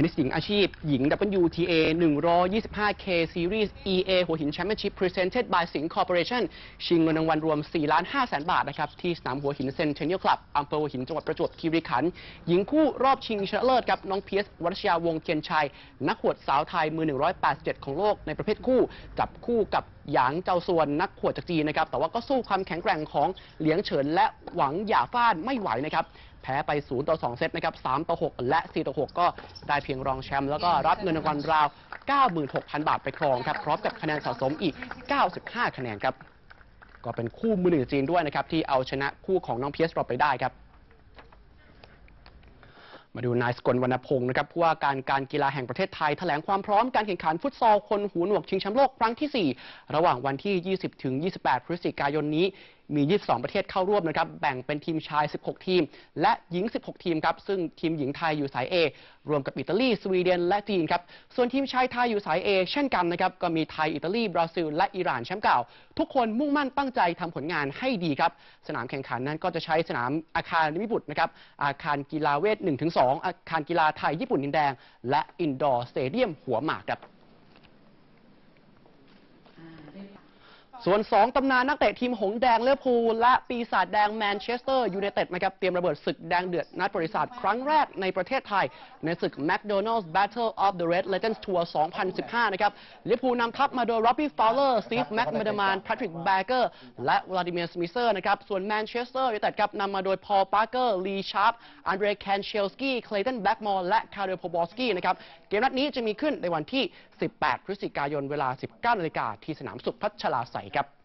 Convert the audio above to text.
นนิสหญิงอาชีพหญิง WTA 125K Series EA หัวหินแชมเปี้ยนชิพ Presented by Sing Corporation ชิงเงินรางวัลรวม 4 ล้าน5แสนบาทนะครับ ที่สนามหัวหินเซนเทเนียลคลับอำเภอหัวหินจังหวัดประจวบคีรีขันธ์หญิงคู่รอบชิงชนะเลิศครับน้องเพียสวัชยาวงเทียนชัย นักขวดสาวไทยมือ 187 ของโลกในประเภทคู่ จับคู่กับ หยางเจ้าส่วนนักขวดจากจีนนะครับ แต่ว่าก็สู้ความแข็งแกร่งของเหลียงเฉิน และหวังหย่าฟ้านไม่ไหวนะครับ แพ้ไป 0 ต่อ 2 เซตนะครับ 3 ต่อ 6 และ 4 ต่อ 6 ก็ได้เพียงรองแชมป์แล้วก็รับเงินรางวัลราว 96,000 บาทไปครองครับ พร้อมกับคะแนนสะสมอีก 95 คะแนนครับ ก็เป็นคู่มือหนึ่งจีนด้วยนะครับที่เอาชนะคู่ของน้องเพียสเราไปได้ครับ มาดูนายสกลวรรณพงศ์นะครับผู้ว่าการการกีฬาแห่งประเทศไทยแถลงความพร้อมการแข่งขันฟุตซอลคนหูหนวกชิงแชมป์โลกครั้งที่ 4 ระหว่างวันที่ 20 ถึง 28 พฤศจิกายนนี้ มี 22 ประเทศเข้าร่วมนะครับ แบ่งเป็นทีมชาย 16 ทีม และหญิง 16 ทีมครับ ซึ่งทีมหญิงไทยอยู่สาย A รวมกับอิตาลี สวีเดน และจีนครับ ส่วนทีมชายไทยอยู่สาย A เช่นกันนะครับ ก็มีไทย อิตาลี บราซิล และอิหร่านแชมป์เก่า ทุกคนมุ่งมั่นตั้งใจทำผลงานให้ดีครับ สนามแข่งขันนั้นก็จะใช้สนามอาคารนิมิบุตรนะครับ อาคารกีฬาเวท 1-2 อาคารกีฬาไทยญี่ปุ่นดินแดง และอินดอร์สเตเดียมหัวหมากครับ ส่วน 2 ตำนานนักเตะทีมหงส์แดงเลือพูลและปีศาจแดงแมนเชสเตอร์ยูไนเต็ดนะครับเตรียมระเบิดศึกแดงเดือดนัดบริษัทครั้งแรกในประเทศไทย ในศึก McDonald's Battle of the Red Legends Tour 2015 นะครับลิเวอพูลนำทัพมาโดย Robbie Fowler Steve McManaman Patrick Bagger และ Vladimir Smisser นะครับส่วนแมนเชสเตอร์ยูไนเต็ดครับนำมาโดย Paul Parker Lee Sharp Andre Kanchelski Clayton Blackmore และ Karel Pobowski นะครับเกมนัดนี้จะมีขึ้นในวันที่ 18 พฤศจิกายนเวลา 19นาฬิกาที่สนามสุขพัชราไสครับ